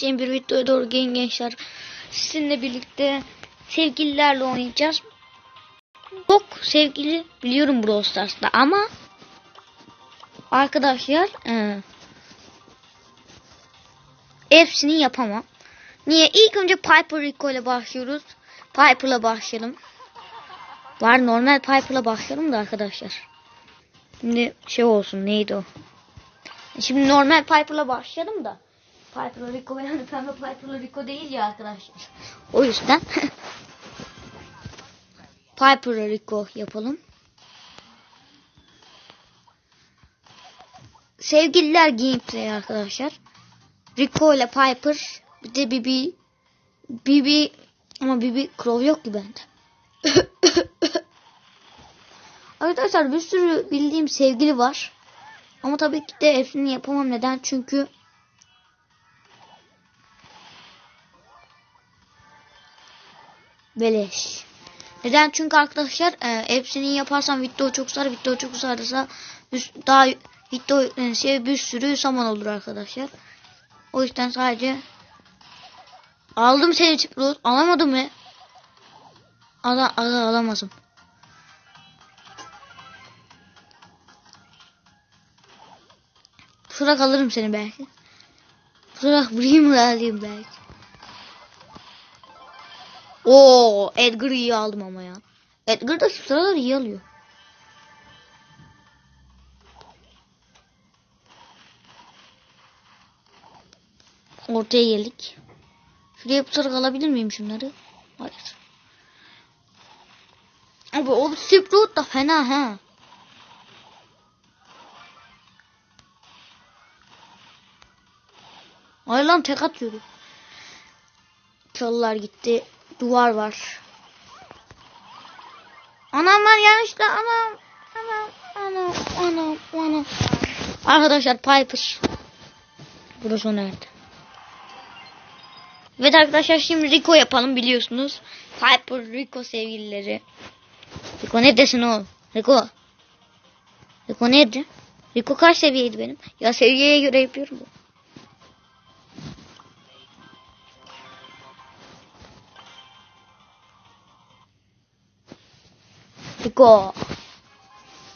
Yeni bir videoya doğru gelin gençler. Sizinle birlikte sevgililerle oynayacağız. Çok sevgili biliyorum Brawl Stars'ta ama arkadaşlar e, hepsini yapamam. Niye? İlk önce Piper Rico ile başlıyoruz. Piper'la başlayalım. Var normal Piper'la başlayalım da arkadaşlar. Şimdi şey olsun neydi o? Şimdi normal Piper'la başlayalım da. Piper'la Rico yani pembe Piper'la Rico değil ya arkadaşlar. O yüzden Piper'la Rico yapalım. Sevgililer gameplay arkadaşlar. Rico ile Piper bir de Bibi Bibi ama Bibi Crow yok ki bende. Arkadaşlar bir sürü bildiğim sevgili var. Ama tabii ki de hepsini yapamam. Neden? Çünkü Beleş. Neden? Çünkü arkadaşlar e, hepsini yaparsam video çok sar. Video çok bir- daha video yüklenirse bir sürü zaman olur arkadaşlar. O yüzden sadece aldım seni Çıprot. Alamadım mı? Ala, ala, alamazım. Şurak alırım seni belki. Şurak vurayım alayım belki. Oo, Edgar'ı iyi aldım ama ya. Edgar da şu sıralar iyi alıyor. Ortaya geldik. Şuraya tutarak alabilir miyim şunları? Hayır. Abi o Sprout da fena ha. Ay lan tek atıyorum. Çalılar gitti. Duvar var. Anam var yanlışla anam. Anam anam anam anam. Arkadaşlar Piper. Burası nerede? Evet arkadaşlar şimdi Rico yapalım biliyorsunuz. Piper Rico sevgilileri. Rico ne desin oğlum? Rico. Rico neydi? Rico kaç seviyeydi benim? Ya seviyeye göre yapıyorum. bu. Rico.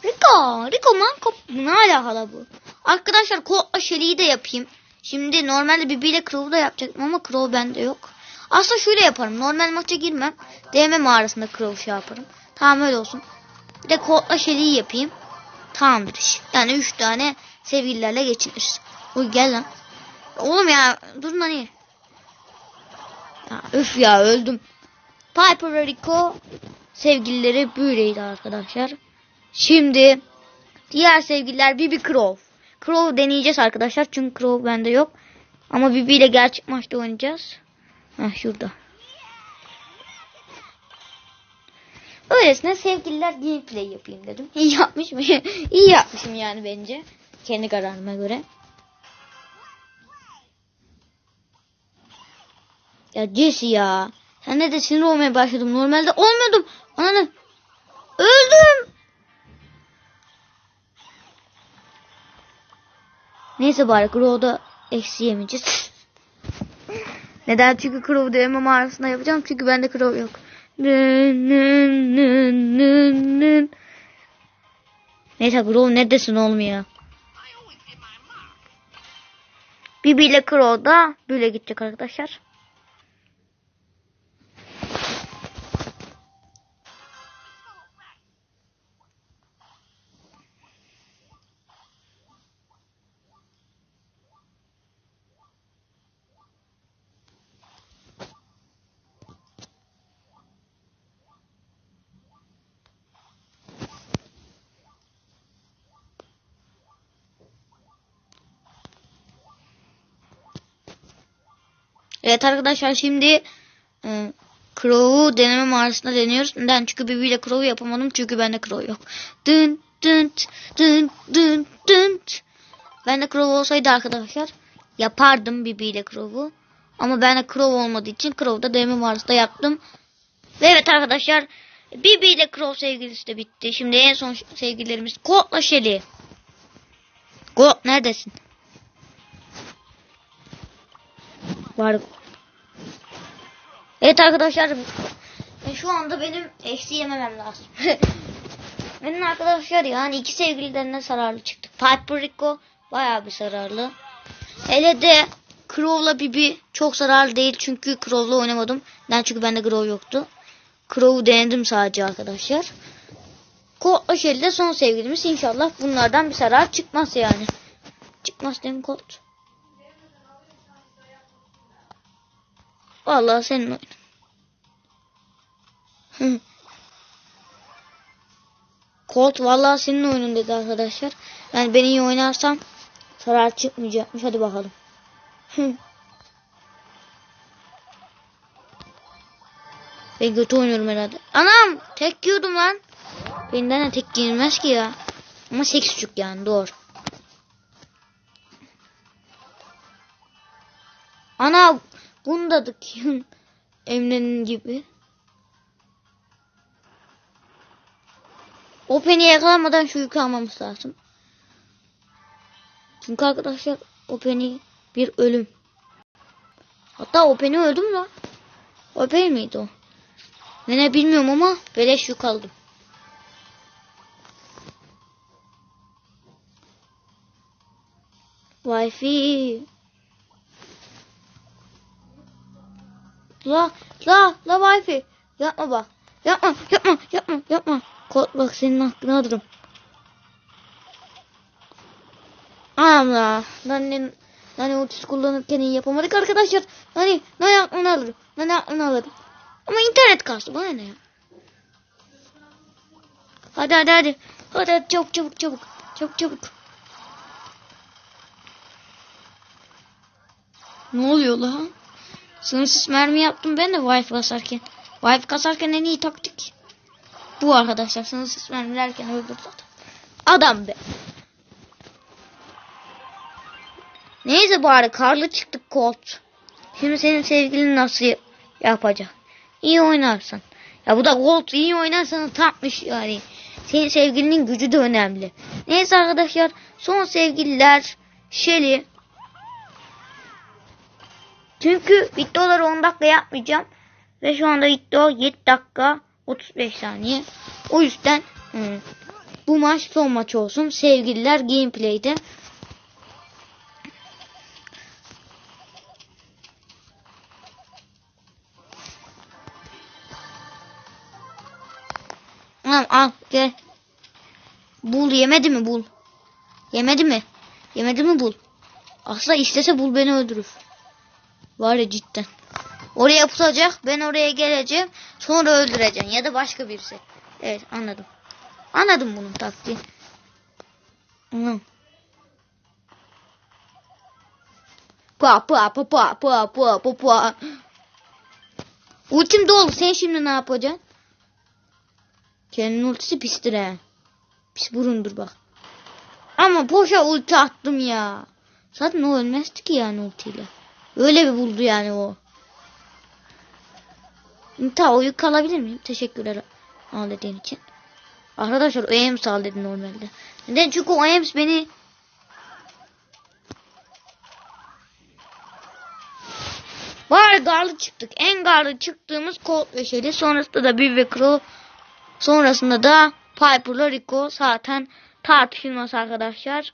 Rico. Rico man kop. Ne alakalı bu? Arkadaşlar ko aşeriyi de yapayım. Şimdi normalde Bibi ile Crow'u da yapacaktım ama Crow bende yok. Aslında şöyle yaparım. Normal maça girmem. DM mağarasında Crow şey yaparım. Tamam öyle olsun. Bir de kodla şeriyi yapayım. Tamamdır. Yani 3 tane sevgililerle geçiniriz. Uy gel lan. Oğlum ya dur lan iyi. Ya, öf ya öldüm. Piper Rico sevgilileri böyleydi arkadaşlar. Şimdi diğer sevgililer Bibi Crow. Crow deneyeceğiz arkadaşlar çünkü Crow bende yok. Ama Bibi ile gerçek maçta oynayacağız. Heh şurada. Öylesine sevgililer gameplay yapayım dedim. İyi yapmışım. İyi yapmışım yani bence. Kendi kararıma göre. Ya Jesse ya. Sen de sinir olmaya başladım. Normalde olmuyordum. Anladın. Öldüm. Neyse bari Crow'da eksi yemeyeceğiz. Neden? Çünkü Crow dövme mağarasında yapacağım. Çünkü bende Crow yok. Nın, nın, nın, nın, nın. Neyse Crow neredesin oğlum ya? Bibi ile Crow da böyle gidecek arkadaşlar. Evet arkadaşlar şimdi e, Crow'u deneme mağarasında deniyoruz. Neden? Çünkü Bibi ile Crow'u yapamadım. Çünkü bende Crow yok. Dın dın dın dın dın. Bende Crow olsaydı arkadaşlar yapardım Bibi ile Crow'u. Ama bende Crow olmadığı için Crow'da deneme mağarasında yaptım. Ve evet arkadaşlar Bibi ile Crow sevgilisi de bitti. Şimdi en son sevgililerimiz Cold'la Shelly. Gold neredesin? Var. Evet arkadaşlar. e, Şu anda benim eksi yememem lazım. benim arkadaşlar yani iki sevgiliden de zararlı çıktı. Piper Rico bayağı bir zararlı. Hele de Crow'la Bibi çok zararlı değil çünkü Crow'la oynamadım. Neden? Çünkü bende Crow yoktu. Crow'u denedim sadece arkadaşlar. Colt'la Shelly de son sevgilimiz. İnşallah bunlardan bir zarar çıkmaz yani. Çıkmaz değil mi Colt? Vallahi senin oyun. Colt vallahi senin oyunun dedi arkadaşlar. Yani ben iyi oynarsam zarar çıkmayacakmış. Hadi bakalım. Ben kötü oynuyorum herhalde. Anam tek yiyordum lan. Benden de tek yenilmez ki ya. Ama seks çocuk yani doğru. Ana bunu da kim? Emre'nin gibi. O peni yakalamadan şu yükü almamız lazım. Çünkü arkadaşlar o peni bir ölüm. Hatta o peni öldüm lan. O peni miydi o? Ne bilmiyorum ama beleş yük aldım. Wi-Fi. La la la Wi-Fi. Yapma bak. Yapma yapma yapma yapma. Kod bak senin hakkını alırım. Anam. Nani, nani ultisi kullanırken iyi yapamadık arkadaşlar. Nani, nani aklını alırım. Nani aklını alırım. Ama internet kastı bana ne ya. Hadi hadi hadi. Hadi, hadi çabuk çabuk çabuk. Çabuk çabuk. Ne oluyor lan? Sınırsız mermi yaptım ben de wifi kasarken. Wifi kasarken en iyi taktik. Bu arkadaşlar sınırsız mermi derken öldürdü adam. Be. Neyse bari karlı çıktık Colt. Şimdi senin sevgilin nasıl yapacak? İyi oynarsan. Ya bu da Colt iyi oynarsan takmış yani. Senin sevgilinin gücü de önemli. Neyse arkadaşlar son sevgililer Shelly. Çünkü videoları 10 dakika yapmayacağım. Ve şu anda video 7 dakika 35 saniye. O yüzden hmm, bu maç son maç olsun. Sevgililer gameplay'de. Tamam al gel. Bul yemedi mi bul? Yemedi mi? Yemedi mi bul? Aslında istese bul beni öldürür. Var ya cidden. Oraya pusacak. Ben oraya geleceğim. Sonra öldüreceğim. Ya da başka birisi. Evet anladım. Anladım bunun taktiği. Anladım. Pa pa pa pa pa pa pa pa. Ultim dolu. Sen şimdi ne yapacaksın? Kendinin ultisi pistir he. Pis burundur bak. Ama boşa ulti attım ya. Zaten o ölmezdi ki yani ultiyle. Öyle bir buldu yani o. Ta o yük alabilir miyim? Teşekkürler al dediğin için. Arkadaşlar o Ems al dedi normalde. Neden? Çünkü o Ems beni Var garlı çıktık. En garlı çıktığımız Colt ve Shelly. Sonrasında da Bill ve Crow. Sonrasında da Piper'la Rico. Zaten tartışılmaz arkadaşlar.